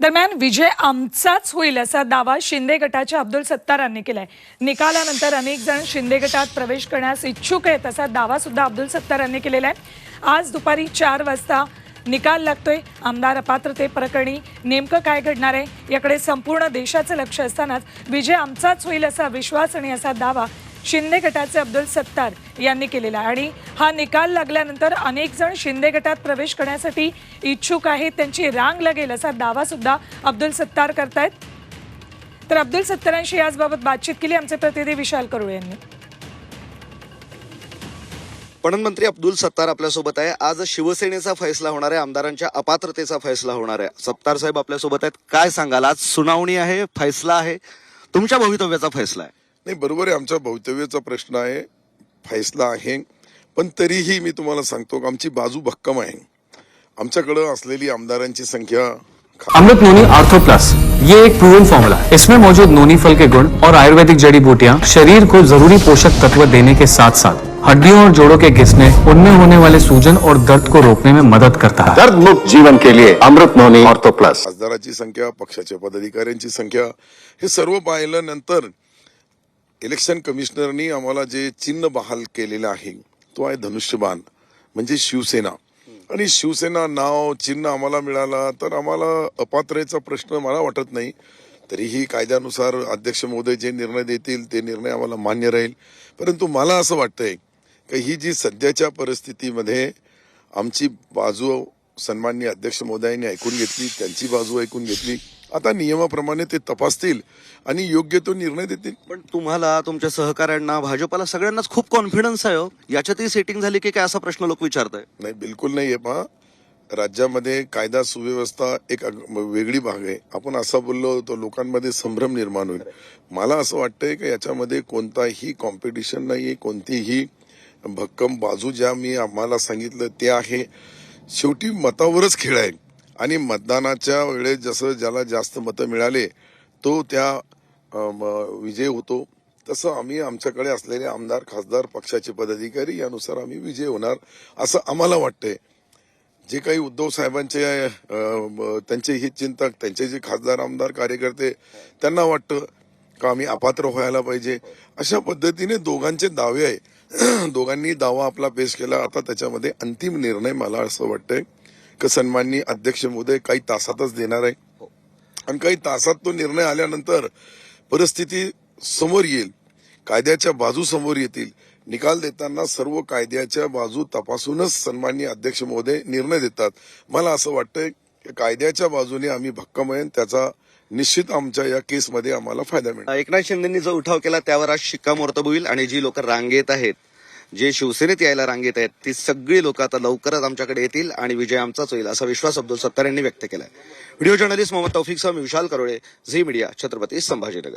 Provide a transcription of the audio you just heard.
दरम्यान विजय आमचाच होईल असा दावा शिंदे गटाच्या अब्दुल सत्तारांनी केलाय. निकालानंतर अनेक जण शिंदे गटात प्रवेश करण्यास इच्छुक आहेत असा दावा सुद्धा अब्दुल सत्तारांनी केलेला आहे. आज दुपारी चार वाजता निकाल लागतोय. आमदार अपात्रते प्रकरणी नेमकं काय घडणार आहे? याकडे संपूर्ण देशाचं लक्ष असतानाच विजय आमचाच होईल असा विश्वास आणि असा दावा शिंदे गटाचे अब्दुल सत्तार यांनी केलेला आहे. आणि हा निकाल लागल्यानंतर अनेक जण शिंदे गटात प्रवेश करण्यासाठी इच्छुक आहेत. त्यांची रांग लागेल असा दावा सुद्धा अब्दुल सत्तार करतायत. तर अब्दुल सत्तारांशी याचबाबत बातचीत केली. आमचे प्रतिनिधी विशाल करुळे यांनी. पणन मंत्री अब्दुल सत्तार आपल्यासोबत आहे. आज शिवसेनेचा फैसला होणार आहे. आमदारांच्या अपात्रतेचा फैसला होणार आहे. सत्तार साहेब आपल्यासोबत आहेत. काय सांगाल? आज सुनावणी आहे फैसला आहे. तुमच्या भवितव्याचा फैसला आहे. नाही बरोबर आहे आमच्या भवितव्याचा प्रश्न आहे फैसला आहे पण तरीही मी तुम्हाला सांगतो की आमची बाजू भक्कम आहे. आमच्याकडं असलेली आमदारांची संख्या अमृत नोनी आर्थो प्लस ये एक प्रूवन फॉर्मूला है। इसमें मौजूद नोनी फल के गुण और आयुर्वेदिक जड़ी बूटियाँ शरीर को जरूरी पोषक तत्व देने के साथ साथ हड्डियों और जोड़ों के घिसने उनमें होने वाले सूजन और दर्द को रोकने में मदद करता है। दर्द मुक्त जीवन के लिए अमृत नोनी ऑर्थो प्लस खासदाराची संख्या पक्षाच्या पदाधिकाऱ्यांची संख्या हे सर्व पाहिल्यानंतर इलेक्शन कमिशनरनी आम्हाला जे चिन्ह बहाल केलेलं आहे तो आहे धनुष्यबाण म्हणजे शिवसेना. आणि शिवसेना नाव चिन्ह आम्हाला मिळाला तर आम्हाला अपात्रतेचा प्रश्न मला वाटत नाही. तरीही कायद्यानुसार अध्यक्ष महोदय जे निर्णय देतील ते निर्णय आम्हाला मान्य राहील. परंतु मला असं वाटतंय की ही जी सध्याच्या परिस्थितीमध्ये आमची बाजू सन्माननीय अध्यक्ष महोदयांनी ऐकून घेतली त्यांची बाजू ऐकून घेतली आता नियमाप्रमाणे ते तपासतील आणि योग्य तो निर्णय देतील. पण तुम्हाला तुमच्या सहकाऱ्यांना भाजपला सगळ्यांनाच खूप कॉन्फिडन्स आहे हो. याच्यातही सेटिंग झाली की काय असा प्रश्न लोक विचारत आहे नाही बिलकुल नाही आहे पहा. राज्यामध्ये कायदा सुव्यवस्था एक वेगळी भाग आहे. आपण असं बोललो तर लोकांमध्ये संभ्रम निर्माण होईल. मला असं वाटतंय की याच्यामध्ये कोणताही कॉम्पिटिशन नाही आहे कोणतीही भक्कम बाजू ज्या मी आम्हाला सांगितलं ते आहे. शेवटी मतावरच खेळ आहे. आणि मतदानाच्या वेळेस जसं ज्याला जास्त मतं मिळाले तो त्या विजय होतो. तसं आम्ही आमच्याकडे असलेले आमदार खासदार पक्षाचे पदाधिकारी यानुसार आम्ही विजय होणार असं आम्हाला वाटतंय. जे काही उद्धव साहेबांचे त्यांचे म, त्यांचे हितचिंतक त्यांचे जे खासदार आमदार कार्यकर्ते त्यांना वाटतं का आम्ही अपात्र व्हायला पाहिजे? अशा पद्धतीने दोघांचे दावे आहे. दोघांनी दावा आपला पेश केला. आता त्याच्यामध्ये अंतिम निर्णय मला असं वाटतंय. की सन्माननीय अध्यक्ष महोदय काही तासातच देणार आहे. आणि काही तासात तो निर्णय आल्यानंतर परिस्थिती समोर येईल. कायद्याच्या बाजू समोर येतील. निकाल देताना सर्व कायद्याच्या बाजू तपासूनच सन्माननीय अध्यक्ष महोदय निर्णय देतात. मला असं वाटतंय की कायद्याच्या बाजूने आम्ही भक्कम आहे त्याचा निश्चित आमच्या या केसमध्ये आम्हाला फायदा मिळेल. एकनाथ शिंदेनी जो उठाव केला त्यावर आज शिक्कामोर्तब होईल आणि जी लोक रांगेत आहेत जे शिवसेनेत यायला रांगेत आहेत ती सगळी लोक आता लवकरच आमच्याकडे येतील आणि विजय आमचाच होईल असा विश्वास अब्दुल सत्तार यांनी व्यक्त केलाय. व्हिडिओ जर्नलिस्ट मोहम्मद तौफिक सह विशाल करोळे झी मीडिया छत्रपती संभाजीनगर.